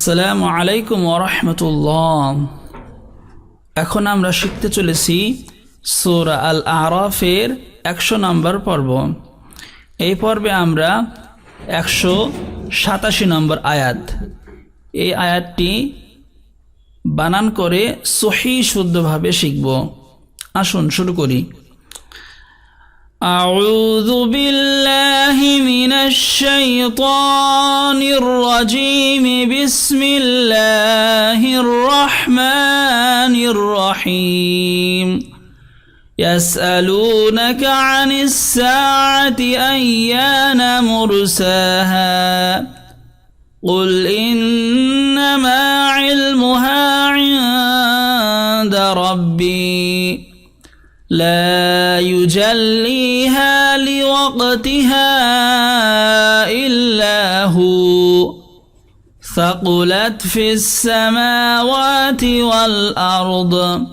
আসসালামু আলাইকুম ওরহমতুল্লাহ এখন আমরা শিখতে চলেছি সূরা আল আরাফের একশো নম্বর পর্ব। এই পর্বে আমরা একশো সাতাশি নম্বর আয়াত। এই আয়াতটি বানান করে সহি শুদ্ধভাবে শিখব। আসুন শুরু করি। أعوذ بالله من الشيطان الرجيم. بسم الله الرحمن الرحيم. يسألونك عن الساعة أيان مرساها؟ قل إنما علمها عند ربي. لا يجليها لوقتها إلا هو. ثقلت في السماوات والأرض.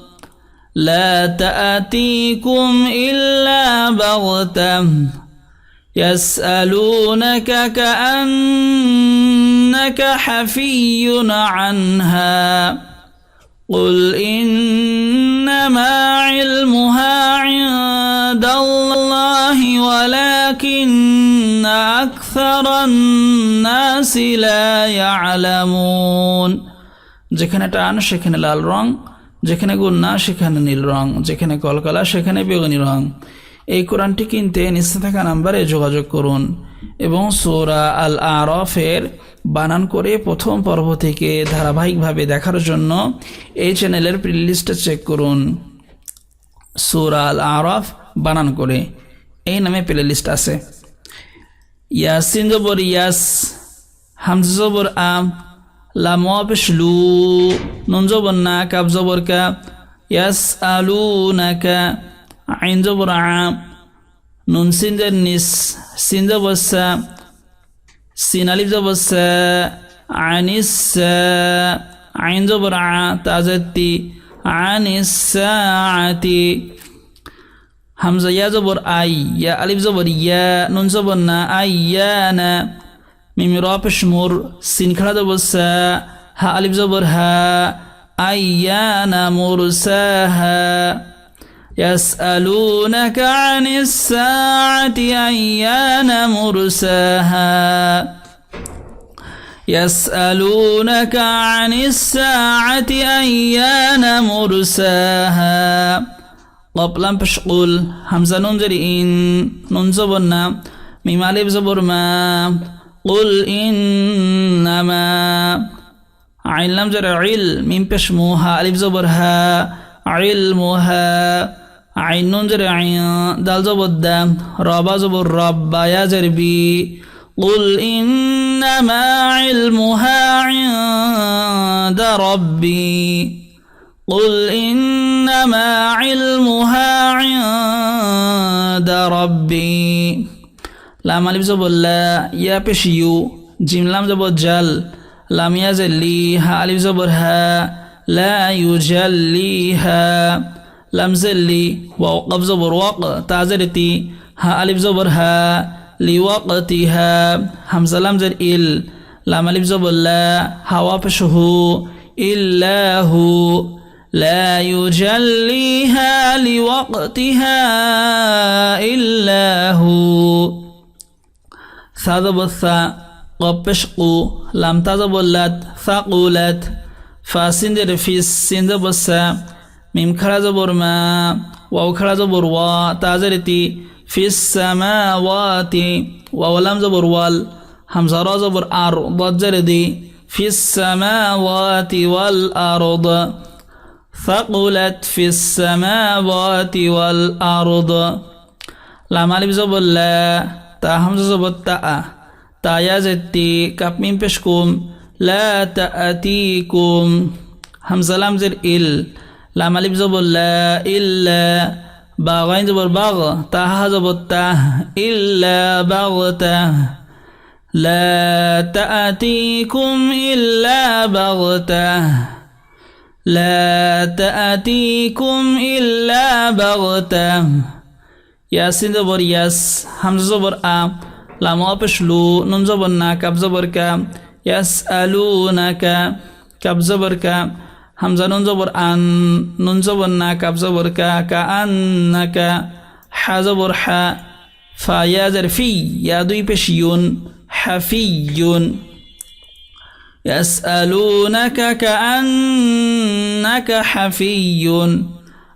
لا تأتيكم إلا بغتة. يسألونك كأنك حفي عنها. قل إنما أكثر الناس لا يعلمون যেখানে টান সেখানে লাল রং যেখানে গুন্না সেখানে নীল রং যেখানে কলকলা সেখানে বেগুনি রং এই কোরআনটি কিনতে নিচে থাকা নাম্বারে যোগাযোগ করুন এবং সোরা আল আরফের বানান করে প্রথম পর্ব থেকে ধারাবাহিকভাবে দেখার জন্য এই চ্যানেলের প্লেলিস্টটা চেক করুন সোরা আল আরফ বানান করে এই নামে প্লেলিস্ট আছে ইয়াসিন জবর ইয়াস হামজ জবর আম লাম পেশ লু নুন জবর না কাব জবর কা ইয়াস আলু নাকা আইন জবর আম নুন সিনজার নিস সিন জবর সা সিন আলিফ জবর সা আনিস আইন জবর আ তাজতি আনিস সাআতি حمزة يا زبر أي يا ألف زبر يا نون زبر نا أي يا نا. ميم را پشمور سين کړه زبر سا. ها ألف زبر ها. أي يا نا مور مرساها يسألونك عن الساعة أيان مرساها يسألونك عن الساعة أيان مرساها قبل بشقول همزة ننزل إن ننزبنا ميم ألف زبر ما قل إنما عين لم زر عل ميم بشموها ألف زبرها علمها عين ننزل عين دال زبر دام رابا زبر رب يا زربي قل إنما علمها عند ربي قل إنما علمها عند ربي لام ألف زب لا يا بشيو جيم لام زب جل لام يا زلي ها ألف زب ها لا يجليها لام زلي وقف زبر وق تعزلتي ها ألف زبر ها لوقتها همزة لام زل إل لام ألف زب لا هوا بشهو إلا هو لا يجليها لوقتها إلا هو. ثذب الثاء قبشقو لم تذب اللات ثقولت فاسندر في السندب الساء ميم كرز برما واو كرز بروا تازرتي في السماوات واو لم زبر وال همزة را أرض في السماوات والأرض. ثقلت في السماوات والأرض. لما لبزب الله تا همزة زبط تا تا يازتي كاب مين بشكم لا تأتيكم. همزة لامزر إل. لما لبزب الله إلا باغين زبر باغ تا زبط تا إلا باغتا. لا تأتيكم إلا بغته لا تأتيكم إلا بغتة ياسين زبر يس همزة زبر آ لام أبش لو نون زبر نا كاب زبر كا يسألونك كاب زبر كا همزة نون زبر أن نون زبر نا كاب زبر كا كأنك حا زبر حا فيا زر في يا دوي بشيون حفيون يسألونك كأنك حفي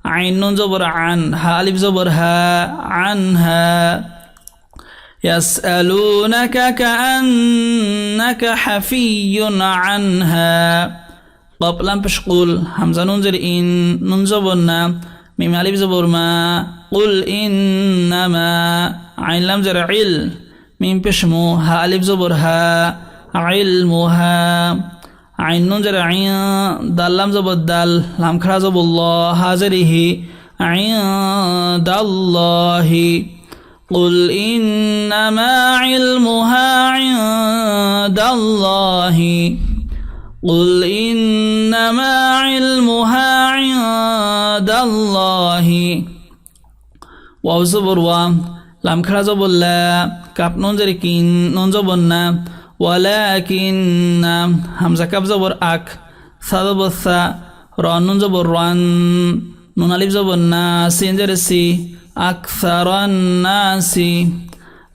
عين نون زبر عن ها ألف زبر ها عنها يسألونك كأنك حفي عنها قبل أن قل همزة ننزل إن ننزبنا ميم ألف زبر ما قل إنما عين لم زر عل ميم بشمو ها ألف زبر ها علمها عين ننزل عين دال لم زبر دال لم خرا زبر الله هازره عند الله قل إنما علمها عند الله قل إنما علمها عند الله واو زبر و لام خرا زبر لا كاب نون زر كين نون زبر نا ولكن همزة كاب زبر أك ثا زبر ثا را نون زبر ران نون ألف زبر نا سين زر سي أكثر الناس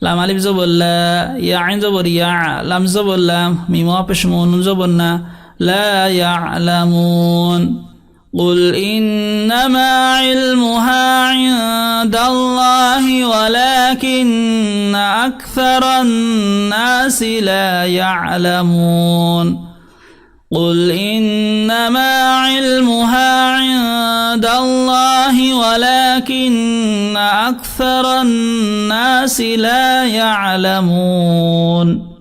لام ألف زبر لا يا عين زبر يا لام زبر لا ميم واپش نون زبر نا لا يعلمون قل إنما علمها عند الله ولكن أكثر الناس لا يعلمون. قل إنما علمها عند الله ولكن أكثر الناس لا يعلمون.